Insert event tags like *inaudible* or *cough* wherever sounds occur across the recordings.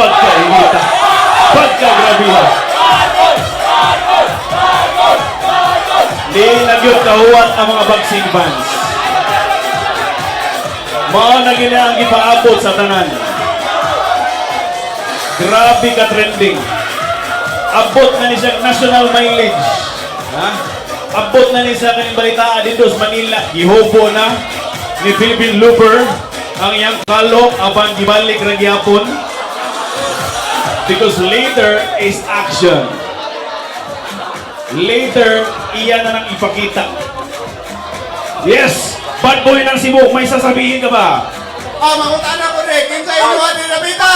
pagkainita, pagkagrabihan. Di nagyod kahuwat ang mga boxing fans. Mao na gina ang gipaabot sa tanan. Grabe ka trending. Abot na ni siya national mileage. Ha? Abot na ni siya kanyang balitaan dito sa Manila. Gihobo na ni Philippine Looper ang iyang kalok apan gibalik ra gyapon. Because later is action. Later, iyan na nang ipakita. Yes! Bad boy ng Cebu, may sasabihin ka ba? Ah, mangutan ako rin. Kinsa yung mga dinamita?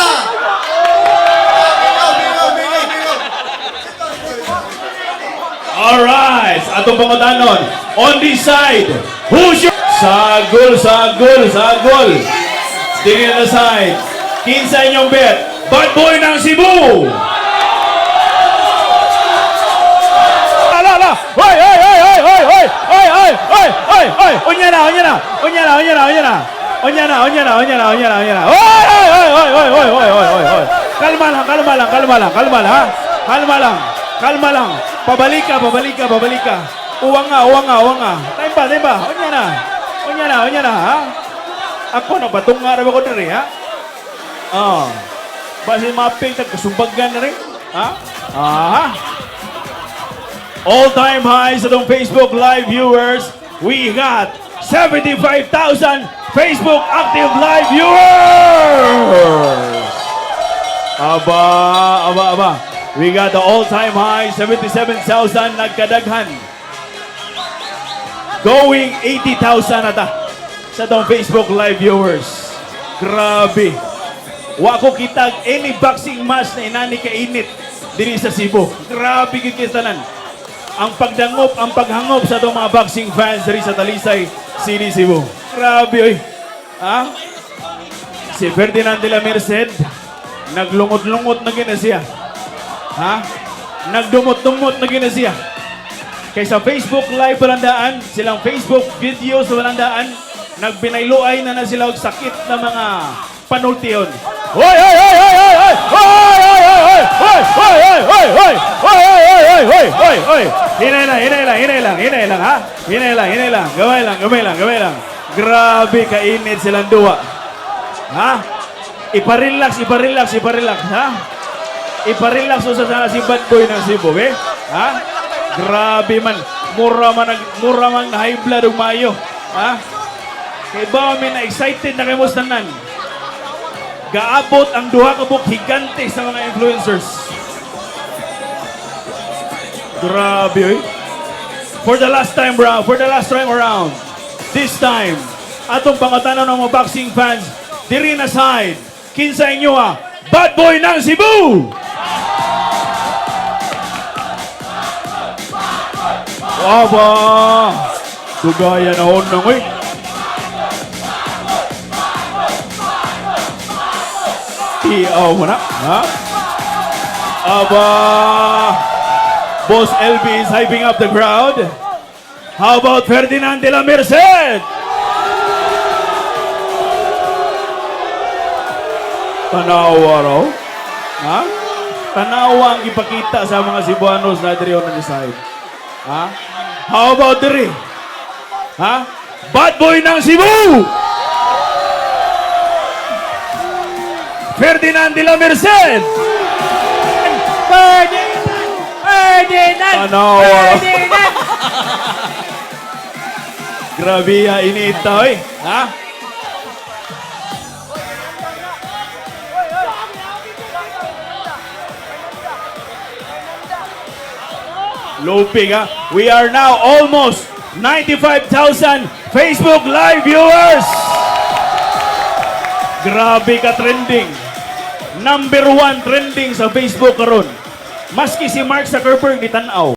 Alright! Atong pangutanon. On this side, who's your... Sagol, sagol, sagol. Tingin na side. Kinsa inyong bet. Bad boy ng Cebu! Ala, ala! Hoy, hoy, hoy, hoy, hoy, hoy, hoy, hoy, hoy, hoy, hoy! Unya na, unya na, unya na, unya na, unya na. Unya na, unya na, unya na, unya na, unya na. Hoy, hoy, hoy, hoy, hoy, hoy, hoy, hoy, hoy, hoy. Kalma lang, kalma lang, kalma lang, kalma lang, ha? Kalma lang, kalma lang. Pabalik ka, pabalik ka, pabalik ka. Uwang nga, uwang nga, uwang nga. Time pa, time pa. Unya na. Unya na, unya na, ha? Ako na, batong nga rin ako na rin, ha? Oh. Basi maping, nagkasumbagan na rin. Ha? Aha. All-time high sa itong Facebook Live viewers. We got 75,000 Facebook active live viewers! Aba, aba, aba. We got the all-time high 77,000 nagkadaghan. Going 80,000 ata sa itong Facebook Live viewers. Grabe. Wa ko kitag any boxing match na inani ka init diri sa Cebu. Grabe gid kistanan. Ang pagdangop, ang paghangop sa itong mga boxing fans diri sa Talisay, City, Cebu. Grabe oy. Ha? Si Ferdinand de la Merced, naglungot-lungot na gina siya. Ha? Nagdumot-dumot na gina siya. Kay sa Facebook Live walandaan, silang Facebook videos walandaan, nagbinayloay na na sila og sakit na mga panultiyon. Hoy, hoy, hoy, hoy, hoy, hoy! Hoy, hoy, hoy, hoy! Hoy, hoy, hoy, hoy, hoy! Hoy, hoy, hoy, hoy, hoy, hoy! Hinay lang, hinay lang, hinay lang, hinay lang, ha? Hinay lang, hinay lang. Gaway lang, gaway lang, gaway lang. Grabe kainit silang duwa. Ha? Iparelax, iparelax, iparelax, ha? Iparelax sa sana si bad boy ng Cebu, eh? Ha? Grabe man. Mura man, mura man high blood ug mayo. Ha? Kay ba na excited na kay mo tanan. Gaabot ang duha ka buk higante sa mga influencers. Grabe, oy. For the last time round, for the last time around, this time, atong pangatanan ng mga boxing fans, diri na side, kinsa inyo ha, bad boy ng Cebu! Aba! Tugaya na hon nang, oy. Tiaw mo na, ha? Aba! Boss LB is hyping up the crowd. How about Ferdinand de la Merced? Tanawa raw. Ha? Tanawa ang ipakita sa mga Cebuanos na diri on the side. Ha? How about diri? Ha? Bad boy ng Cebu! Ferdinand de la Merced! Ferdinand! Ferdinand! Tanawa. *laughs* Ferdinand! Grabe ya inita, oy. Ha? Loping, ha? We are now almost 95,000 Facebook Live viewers! Grabe ka trending. Number one trending sa Facebook karon. Maski si Mark Zuckerberg ni tanaw.